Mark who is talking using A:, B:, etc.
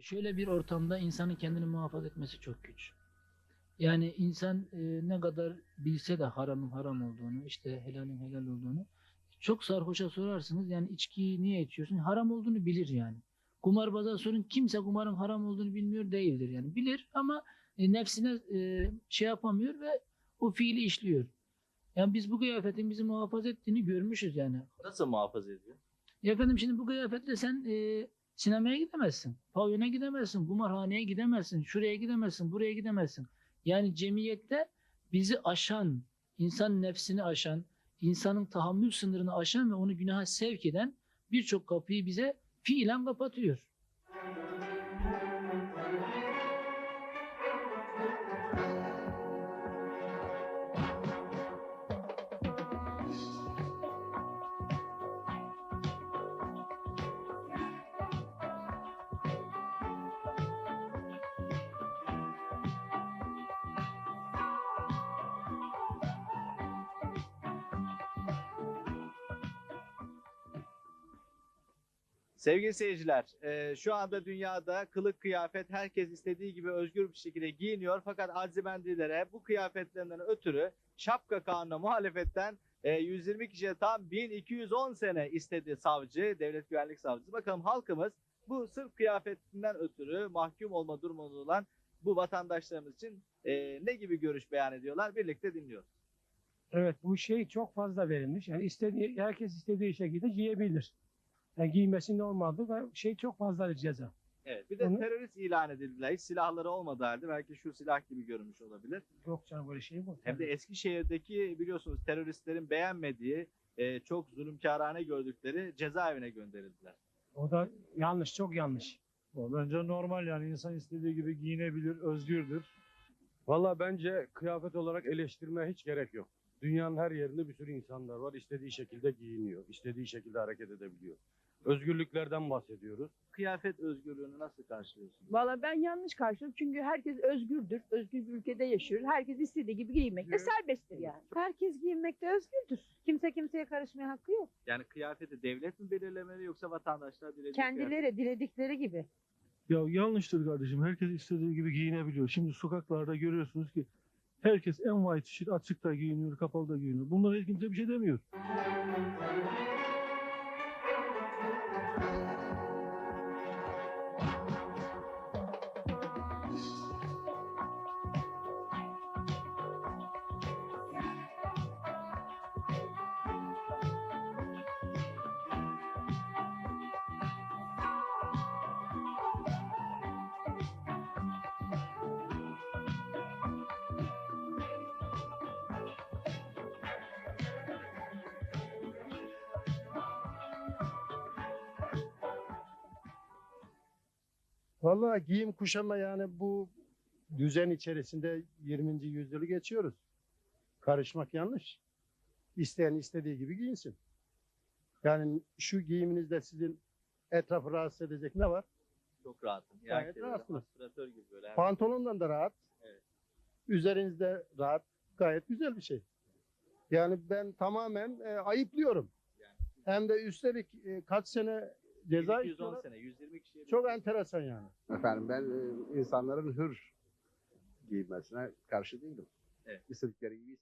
A: şöyle bir ortamda insanın kendini muhafaza etmesi çok güç. Yani insan e, ne kadar bilse de haramın haram olduğunu, işte helalin helal olduğunu çok sarhoşa sorarsınız. Yani içkiyi niye içiyorsun? Haram olduğunu bilir yani. Kumarbaza sorun kimse kumarın haram olduğunu bilmiyor değildir yani. Bilir ama e, nefsine e, şey yapamıyor ve o fiili işliyor. Yani biz bu kıyafetin bizi muhafaza ettiğini görmüşüz yani.
B: Nasıl muhafaza ediyor?
A: Ya efendim şimdi bu kıyafetle sen e, sinemaya gidemezsin. Pavyona gidemezsin. Kumarhaneye gidemezsin. Şuraya gidemezsin. Buraya gidemezsin. Yani cemiyette bizi aşan, insan nefsini aşan, insanın tahammül sınırını aşan ve onu günaha sevk eden birçok kapıyı bize fiilen kapatıyor.
B: Sevgili seyirciler, e, şu anda dünyada kılık kıyafet herkes istediği gibi özgür bir şekilde giyiniyor. Fakat azimendilere bu kıyafetlerinden ötürü şapka kanuna muhalefetten e, 120 kişiye tam 1210 sene istedi savcı, devlet güvenlik savcısı. Bakalım halkımız bu sırf kıyafetinden ötürü mahkum olma durumunda olan bu vatandaşlarımız için e, ne gibi görüş beyan ediyorlar? Birlikte dinliyoruz.
C: Evet bu şey çok fazla verilmiş. Yani istediği, herkes istediği şekilde giyebilir. Yani giymesi normaldir ve şey çok fazla ceza.
B: Evet, bir de
C: Onu-
B: terörist ilan edildiler. Hiç silahları olmadığı halde belki şu silah gibi görünmüş olabilir.
C: Yok canım böyle şey bu.
B: Hem de Eskişehir'deki biliyorsunuz teröristlerin beğenmediği, e, çok zulümkârane gördükleri cezaevine gönderildiler.
C: O da yanlış, çok yanlış.
D: O Bence normal yani insan istediği gibi giyinebilir, özgürdür.
E: Valla bence kıyafet olarak eleştirmeye hiç gerek yok. Dünyanın her yerinde bir sürü insanlar var. İstediği şekilde giyiniyor. istediği şekilde hareket edebiliyor. Özgürlüklerden bahsediyoruz.
B: Kıyafet özgürlüğünü nasıl karşılıyorsunuz?
F: Valla ben yanlış karşılıyorum çünkü herkes özgürdür. Özgür bir ülkede yaşıyor. Herkes istediği gibi giyinmekte serbesttir yani. Herkes giyinmekte özgürdür. Kimse kimseye karışmaya hakkı yok.
B: Yani kıyafeti devlet mi belirlemeli yoksa vatandaşlar dilediği
F: Kendileri diledikleri gibi.
D: Ya yanlıştır kardeşim. Herkes istediği gibi giyinebiliyor. Şimdi sokaklarda görüyorsunuz ki herkes en white tişört açıkta giyiniyor, kapalı da giyiniyor. Bunlara hiç kimse bir şey demiyor.
G: Vallahi giyim kuşama yani bu düzen içerisinde 20. yüzyılı geçiyoruz. Karışmak yanlış. İsteyen istediği gibi giyinsin. Yani şu giyiminizde sizin etrafı rahatsız edecek ne var?
B: Çok rahatım.
G: Gayet rahatsınız.
B: aspiratör gibi böyle.
G: Pantolondan da rahat.
B: Evet.
G: Üzerinizde rahat. Gayet güzel bir şey. Yani ben tamamen e, ayıplıyorum.
B: Yani.
G: Hem de üstelik e, kaç sene ceza
B: 210
G: istiyorlar.
B: sene, 120 kişiye bir-
G: Çok enteresan yani.
H: Efendim ben e, insanların hür giyinmesine karşı değilim.
B: Evet.
H: İstedikleri gibi